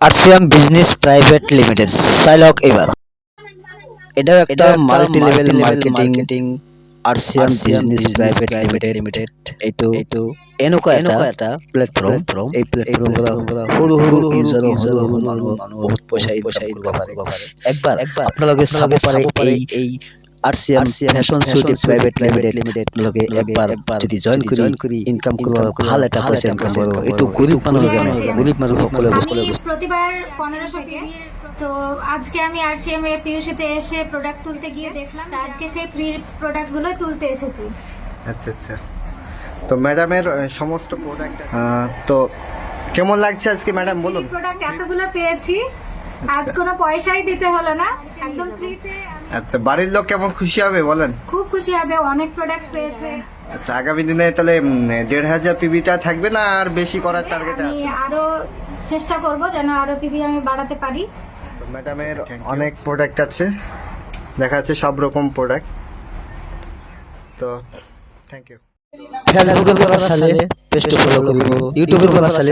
RCM business private limited সাইলক এবার। এটাও একটা multi level marketing RCM business private limited limited এইটো এইটো এনেকুৱা এটা এটা প্লেটফৰ্ম এই প্লেটফৰ্মৰ পৰা সৰু সৰু ইউজাৰ মানুহ বহুত পইচা পইচা ইনকাম কৰিব পাৰে একবাৰ একবাৰ আপোনালোকে চাব পাৰে এই আরসিএম ফ্যাশন সুইটি প্রাইভেট লিমিটেড লিমিটেড লগে একবার যদি জয়েন কৰি জয়েন কৰি ইনকাম কৰিব ভালো এটা পইচা ইনকাম কৰিব এইটো গৰীব মানুহৰ কাৰণে গৰীব মানুহ সকলে সকলে প্রতিবার পনেরোশো কে তো আজকে আমি আরসিএম এ পিউসিতে এসে প্রোডাক্ট তুলতে গিয়ে দেখলাম তো আজকে সেই ফ্রি প্রোডাক্টগুলো তুলতে এসেছি আচ্ছা আচ্ছা। তো ম্যাডামের সমস্ত প্রোডাক্ট তো কেমন লাগছে আজকে ম্যাডাম বলুন। প্রোডাক্ট এতগুলো পেয়েছি। আজ কোনো পয়সাই দিতে হলো না। একদম ফ্রিতে আচ্ছা বাড়ির লোক কেমন খুশি হবে বলেন? খুব খুশি হবে অনেক প্রোডাক্ট পেয়েছে। আচ্ছা আগামী দিনে তাহলে দেড় হাজার পিবিটা থাকবে না আর বেশি করার টার্গেট আমি আছে? আরও চেষ্টা করব যেন আরও পিবি আমি বাড়াতে পারি। ম্যাডামের অনেক প্রোডাক্ট আছে। দেখা যাচ্ছে সব রকম প্রোডাক্ট তো থ্যাংক ইউ ফেসবুকৰ পৰা চালে পেজটো ফ'ল' কৰিব ইউটিউবৰ পৰা চালে